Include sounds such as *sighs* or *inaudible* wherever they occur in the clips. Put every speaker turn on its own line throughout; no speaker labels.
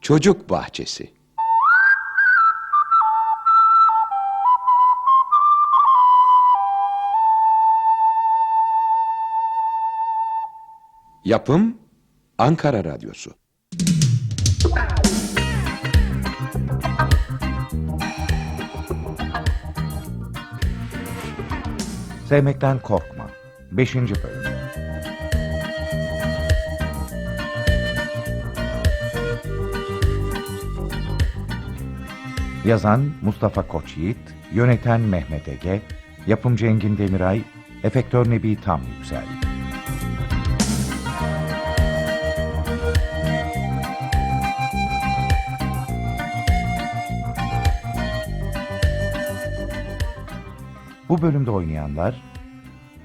Çocuk Bahçesi Yapım Ankara Radyosu
Sevmekten korkma. 5. bölüm. Yazan Mustafa Koçyiğit, yöneten Mehmet Ege, yapımcı Engin Demiray, efektör Nebi Tam Yüksel. Bu bölümde oynayanlar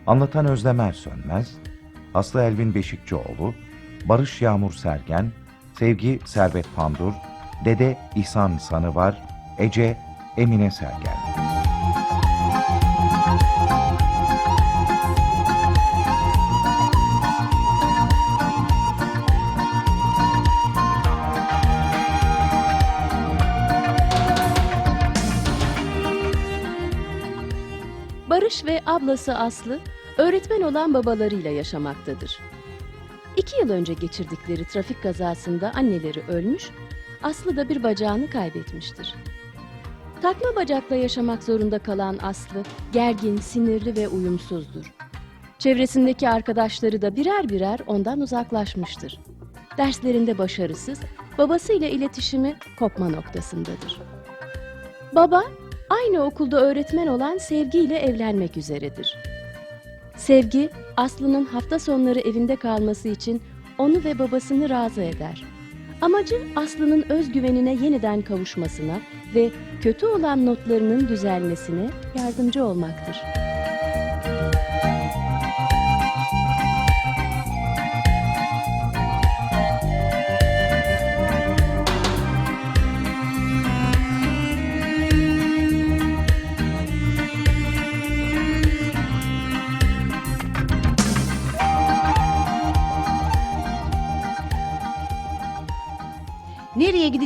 Anlatan Özlemer Sönmez, Aslı Elvin Beşikçioğlu, Barış Yağmur Sergen, Sevgi Servet Pandur, Dede İhsan Sanıvar, Ece Emine Sergen.
Barış ve ablası Aslı öğretmen olan babalarıyla yaşamaktadır. İki yıl önce geçirdikleri trafik kazasında anneleri ölmüş, Aslı da bir bacağını kaybetmiştir. Takma bacakla yaşamak zorunda kalan Aslı gergin, sinirli ve uyumsuzdur. Çevresindeki arkadaşları da birer birer ondan uzaklaşmıştır. Derslerinde başarısız, babasıyla iletişimi kopma noktasındadır. Baba, aynı okulda öğretmen olan Sevgi ile evlenmek üzeredir. Sevgi, Aslı'nın hafta sonları evinde kalması için onu ve babasını razı eder. Amacı Aslı'nın özgüvenine yeniden kavuşmasına ve kötü olan notlarının düzelmesine yardımcı olmaktır.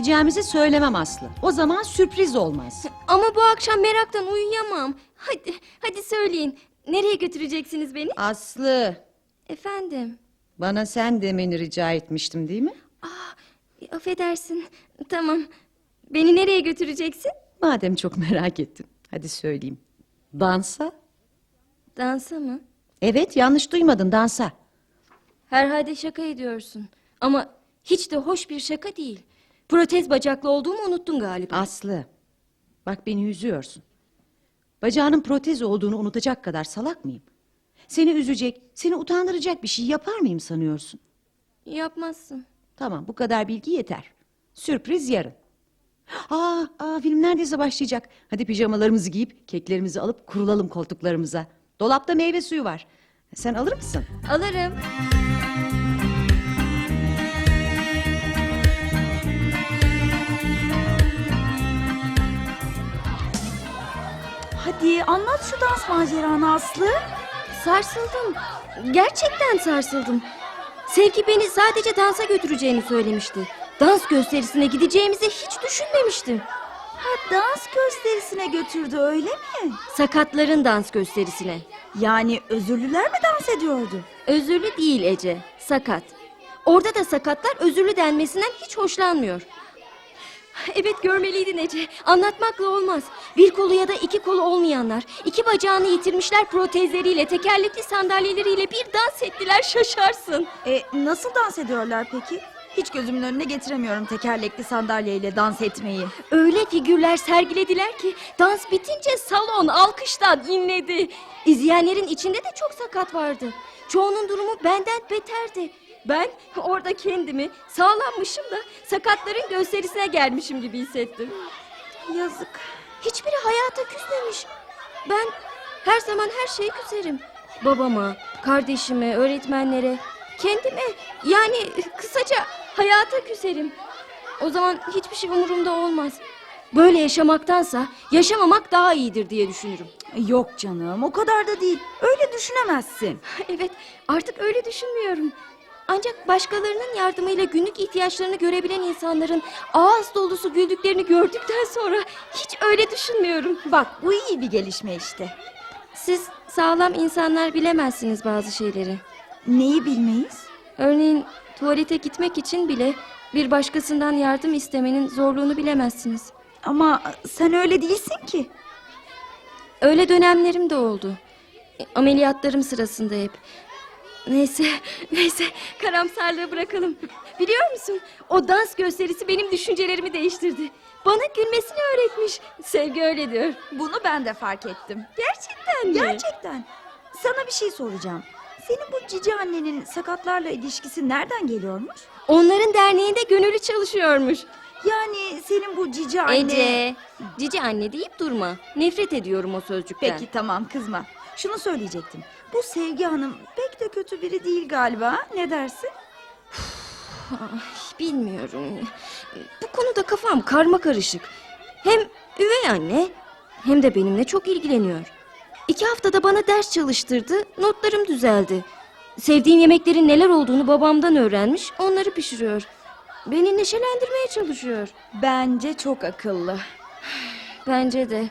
Gideceğimizi söylemem Aslı. O zaman sürpriz olmaz.
Ama bu akşam meraktan uyuyamam. Hadi, hadi söyleyin. Nereye götüreceksiniz beni?
Aslı,
Efendim.
bana sen demeni rica etmiştim değil mi?
Affedersin. Tamam. Beni nereye götüreceksin?
Madem çok merak ettin. Hadi söyleyeyim. Dansa?
Dansa mı?
Evet, yanlış duymadın dansa.
Herhalde şaka ediyorsun. Ama hiç de hoş bir şaka değil. Protez bacaklı olduğumu unuttun galiba.
Aslı, bak beni üzüyorsun. Bacağının protez olduğunu unutacak kadar salak mıyım? Seni üzecek, seni utandıracak bir şey yapar mıyım sanıyorsun?
Yapmazsın.
Tamam, bu kadar bilgi yeter. Sürpriz yarın. Aa, aa, film neredeyse başlayacak. Hadi pijamalarımızı giyip keklerimizi alıp kurulalım koltuklarımıza. Dolapta meyve suyu var. Sen alır mısın?
Alırım.
Hadi anlat şu dans maceranı Aslı.
Sarsıldım. Gerçekten sarsıldım. Sevgi beni sadece dansa götüreceğini söylemişti. Dans gösterisine gideceğimizi hiç düşünmemiştim.
Ha dans gösterisine götürdü öyle mi?
Sakatların dans gösterisine.
Yani özürlüler mi dans ediyordu?
Özürlü değil Ece, sakat. Orada da sakatlar özürlü denmesinden hiç hoşlanmıyor. Evet görmeliydin Ece. Anlatmakla olmaz. Bir kolu ya da iki kolu olmayanlar, iki bacağını yitirmişler protezleriyle, tekerlekli sandalyeleriyle bir dans ettiler şaşarsın.
E, nasıl dans ediyorlar peki? Hiç gözümün önüne getiremiyorum tekerlekli sandalyeyle dans etmeyi.
Öyle figürler sergilediler ki dans bitince salon alkıştan inledi. İzleyenlerin içinde de çok sakat vardı. Çoğunun durumu benden beterdi. Ben orada kendimi sağlanmışım da sakatların gösterisine gelmişim gibi hissettim.
Yazık.
Hiçbiri hayata küsmemiş. Ben her zaman her şeye küserim. Babama, kardeşime, öğretmenlere, kendime yani kısaca hayata küserim. O zaman hiçbir şey umurumda olmaz. Böyle yaşamaktansa yaşamamak daha iyidir diye düşünürüm.
Yok canım o kadar da değil. Öyle düşünemezsin. *laughs*
Evet artık öyle düşünmüyorum. Ancak başkalarının yardımıyla günlük ihtiyaçlarını görebilen insanların ağız dolusu güldüklerini gördükten sonra hiç öyle düşünmüyorum.
Bak bu iyi bir gelişme işte.
Siz sağlam insanlar bilemezsiniz bazı şeyleri.
Neyi bilmeyiz?
Örneğin tuvalete gitmek için bile bir başkasından yardım istemenin zorluğunu bilemezsiniz.
Ama sen öyle değilsin ki.
Öyle dönemlerim de oldu. Ameliyatlarım sırasında hep. Neyse, neyse karamsarlığı bırakalım. Biliyor musun? O dans gösterisi benim düşüncelerimi değiştirdi. Bana gülmesini öğretmiş. Sevgi öyle diyor.
Bunu ben de fark ettim.
Gerçekten mi?
Gerçekten. Sana bir şey soracağım. Senin bu cici annenin sakatlarla ilişkisi nereden geliyormuş?
Onların derneğinde gönüllü çalışıyormuş.
Yani senin bu cici anne...
Ece, cici anne deyip durma. Nefret ediyorum o sözcükten.
Peki tamam kızma. Şunu söyleyecektim. Bu Sevgi Hanım pek de kötü biri değil galiba. Ne dersin?
Ay, bilmiyorum. Bu konuda kafam karma karışık. Hem üvey anne hem de benimle çok ilgileniyor. İki haftada bana ders çalıştırdı, notlarım düzeldi. Sevdiğim yemeklerin neler olduğunu babamdan öğrenmiş, onları pişiriyor. Beni neşelendirmeye çalışıyor.
Bence çok akıllı.
Bence de.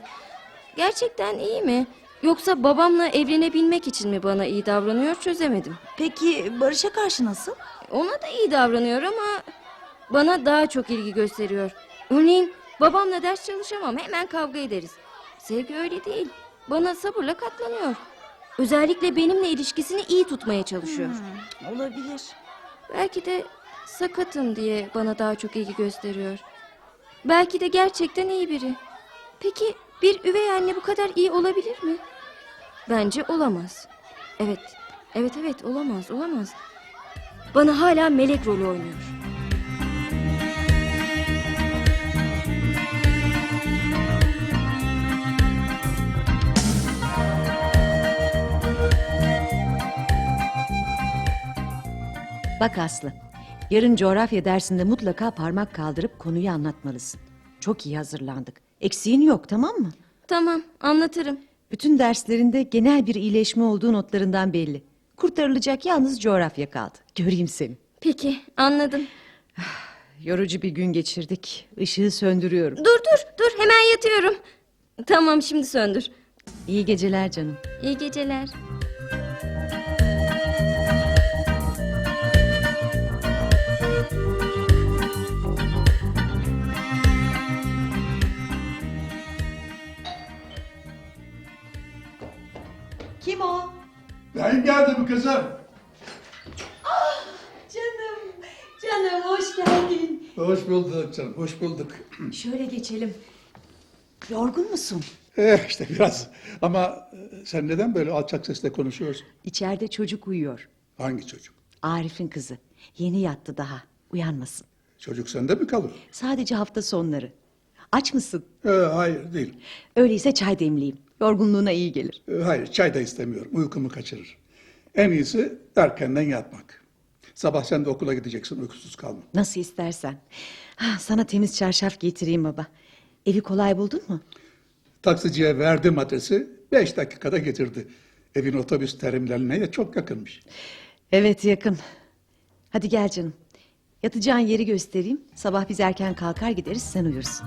Gerçekten iyi mi? Yoksa babamla evlenebilmek için mi bana iyi davranıyor çözemedim.
Peki Barış'a karşı nasıl?
Ona da iyi davranıyor ama bana daha çok ilgi gösteriyor. Örneğin babamla ders çalışamam hemen kavga ederiz. Sevgi öyle değil. Bana sabırla katlanıyor. Özellikle benimle ilişkisini iyi tutmaya çalışıyor.
Olabilir.
Belki de sakatım diye bana daha çok ilgi gösteriyor. Belki de gerçekten iyi biri. Peki bir üvey anne bu kadar iyi olabilir mi? Bence olamaz. Evet, evet evet olamaz, olamaz. Bana hala melek rolü oynuyor.
Bak Aslı, yarın coğrafya dersinde mutlaka parmak kaldırıp konuyu anlatmalısın. Çok iyi hazırlandık. Eksiğin yok tamam mı?
Tamam, anlatırım.
Bütün derslerinde genel bir iyileşme olduğu notlarından belli. Kurtarılacak yalnız coğrafya kaldı. Göreyim seni.
Peki, anladım. *sighs*
Yorucu bir gün geçirdik. Işığı söndürüyorum.
Dur dur, dur hemen yatıyorum. Tamam, şimdi söndür.
İyi geceler canım.
İyi geceler.
Ben geldim kızım.
Canım, canım hoş geldin.
Hoş bulduk canım, hoş bulduk.
Şöyle geçelim. Yorgun musun?
Eh işte biraz. Ama e, sen neden böyle alçak sesle konuşuyorsun?
İçeride çocuk uyuyor.
Hangi çocuk?
Arif'in kızı. Yeni yattı daha. Uyanmasın.
Çocuk sende mi kalır?
Sadece hafta sonları. Aç mısın?
Eh, hayır değil.
Öyleyse çay demleyeyim. Yorgunluğuna iyi gelir.
Eh, hayır çay da istemiyorum. Uykumu kaçırır. En iyisi erkenden yatmak. Sabah sen de okula gideceksin uykusuz kalma.
Nasıl istersen. Ha, sana temiz çarşaf getireyim baba. Evi kolay buldun mu?
Taksiciye verdim adresi. Beş dakikada getirdi. Evin otobüs terimlerine de çok yakınmış.
Evet yakın. Hadi gel canım. Yatacağın yeri göstereyim. Sabah biz erken kalkar gideriz sen uyursun.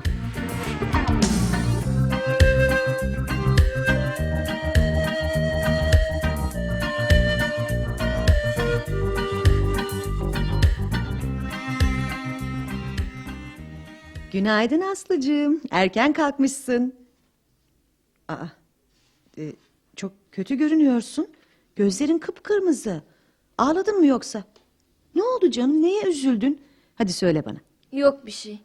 Günaydın Aslıcığım. Erken kalkmışsın. Aa, e, çok kötü görünüyorsun. Gözlerin kıpkırmızı. Ağladın mı yoksa? Ne oldu canım? Neye üzüldün? Hadi söyle bana.
Yok bir şey.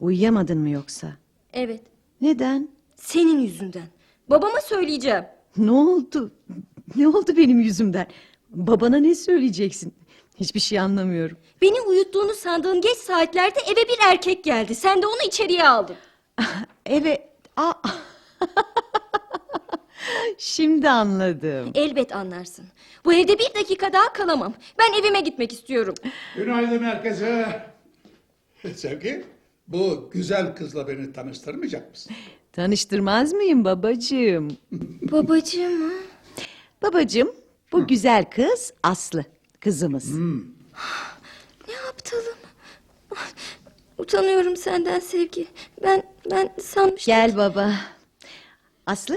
Uyuyamadın mı yoksa?
Evet,
Neden?
senin yüzünden. Babama söyleyeceğim.
Ne oldu? Ne oldu benim yüzümden? Babana ne söyleyeceksin? Hiçbir şey anlamıyorum.
Beni uyuttuğunu sandığın geç saatlerde eve bir erkek geldi. Sen de onu içeriye aldın. *laughs*
Evet. Aa. *laughs* Şimdi anladım.
Elbet anlarsın. Bu evde bir dakika daha kalamam. Ben evime gitmek istiyorum.
Günaydın herkese. *laughs* Sevgi, bu güzel kızla beni tanıştırmayacak mısın?
Tanıştırmaz mıyım babacığım?
Babacığım ha?
Babacığım, bu güzel kız Aslı, kızımız.
Ne aptalım. Utanıyorum senden sevgi. Ben ben sanmıştım.
Gel baba. Aslı,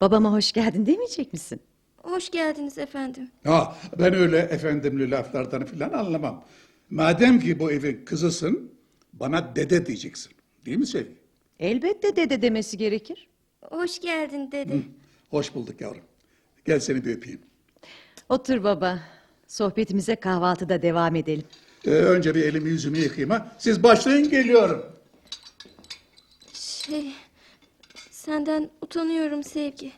babama hoş geldin demeyecek misin?
Hoş geldiniz efendim.
Ha, ben öyle efendimli laflardan filan anlamam. Madem ki bu evin kızısın, bana dede diyeceksin. Değil mi Sevgi?
Elbette dede demesi gerekir.
Hoş geldin dede.
Hoş bulduk yavrum. Gel seni bir öpeyim.
Otur baba. Sohbetimize kahvaltıda devam edelim.
Ee, önce bir elimi yüzümü yıkayayım ha. Siz başlayın geliyorum.
Şey, senden utanıyorum sevgi.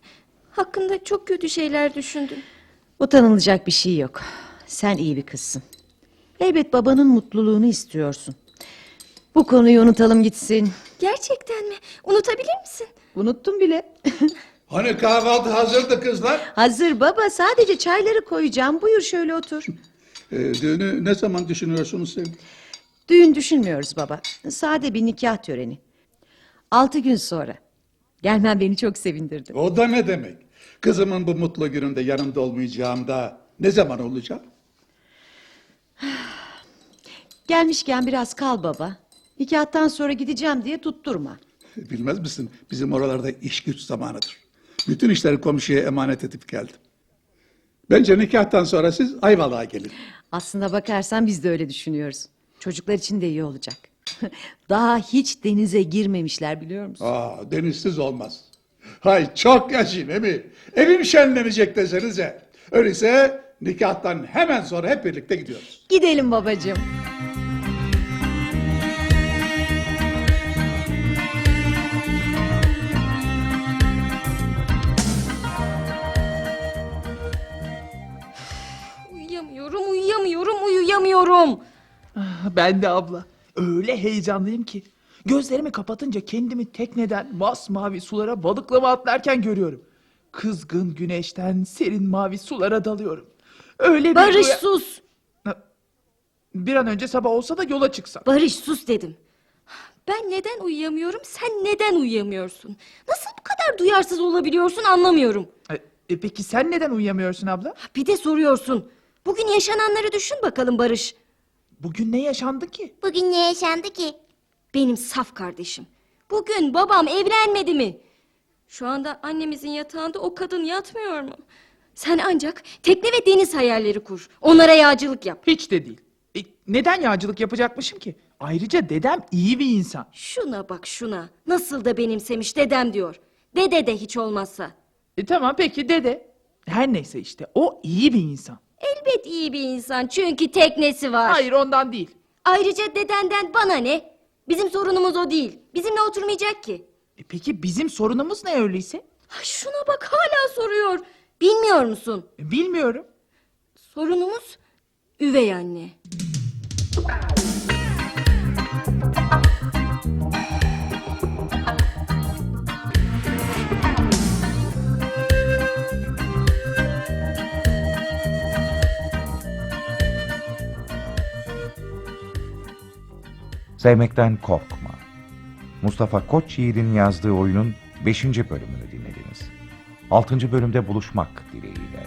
Hakkında çok kötü şeyler düşündüm.
Utanılacak bir şey yok. Sen iyi bir kızsın. Elbet babanın mutluluğunu istiyorsun. Bu konuyu unutalım gitsin.
Gerçekten mi? Unutabilir misin?
Unuttum bile. *laughs*
Hani kahvaltı hazırdı kızlar?
Hazır baba sadece çayları koyacağım. Buyur şöyle otur.
Ee, düğünü ne zaman düşünüyorsunuz Sevgi?
Düğün düşünmüyoruz baba. Sade bir nikah töreni. Altı gün sonra. Gelmen beni çok sevindirdi.
O da ne demek? Kızımın bu mutlu gününde yanımda olmayacağımda ne zaman olacak? *sighs*
Gelmişken biraz kal baba. Nikahtan sonra gideceğim diye tutturma.
Bilmez misin? Bizim oralarda iş güç zamanıdır. Bütün işleri komşuya emanet edip geldim. Bence nikahtan sonra siz Ayvalık'a gelin.
Aslında bakarsan biz de öyle düşünüyoruz. Çocuklar için de iyi olacak. *laughs* Daha hiç denize girmemişler biliyor musun?
Aa, denizsiz olmaz. Hay çok yaşayın emi. Evim şenlenecek desenize. Öyleyse nikahtan hemen sonra hep birlikte gidiyoruz.
Gidelim babacığım.
Uyuyamıyorum, uyuyamıyorum.
Ben de abla. Öyle heyecanlıyım ki. Gözlerimi kapatınca kendimi tekneden masmavi sulara balıklama atlarken görüyorum. Kızgın güneşten serin mavi sulara dalıyorum. Öyle bir
Barış
rüya-
sus.
Bir an önce sabah olsa da yola çıksam.
Barış sus dedim. Ben neden uyuyamıyorum, sen neden uyuyamıyorsun? Nasıl bu kadar duyarsız olabiliyorsun anlamıyorum.
E, e peki sen neden uyuyamıyorsun abla?
Bir de soruyorsun. Bugün yaşananları düşün bakalım Barış.
Bugün ne yaşandı ki?
Bugün ne yaşandı ki? Benim saf kardeşim. Bugün babam evlenmedi mi? Şu anda annemizin yatağında o kadın yatmıyor mu? Sen ancak tekne ve deniz hayalleri kur. Onlara yağcılık yap.
Hiç de değil. E, neden yağcılık yapacakmışım ki? Ayrıca dedem iyi bir insan.
Şuna bak şuna. Nasıl da benimsemiş dedem diyor. Dede de hiç olmazsa.
E tamam peki dede. Her neyse işte o iyi bir insan.
Elbet iyi bir insan çünkü teknesi var.
Hayır ondan değil.
Ayrıca dedenden bana ne? Bizim sorunumuz o değil. Bizimle oturmayacak ki.
E peki bizim sorunumuz ne öyleyse?
Ha, şuna bak hala soruyor. Bilmiyor musun?
E, bilmiyorum.
Sorunumuz üvey anne.
Sevmekten korkma. Mustafa Koçyiğit'in yazdığı oyunun 5. bölümünü dinlediniz. 6. bölümde buluşmak dileğiyle.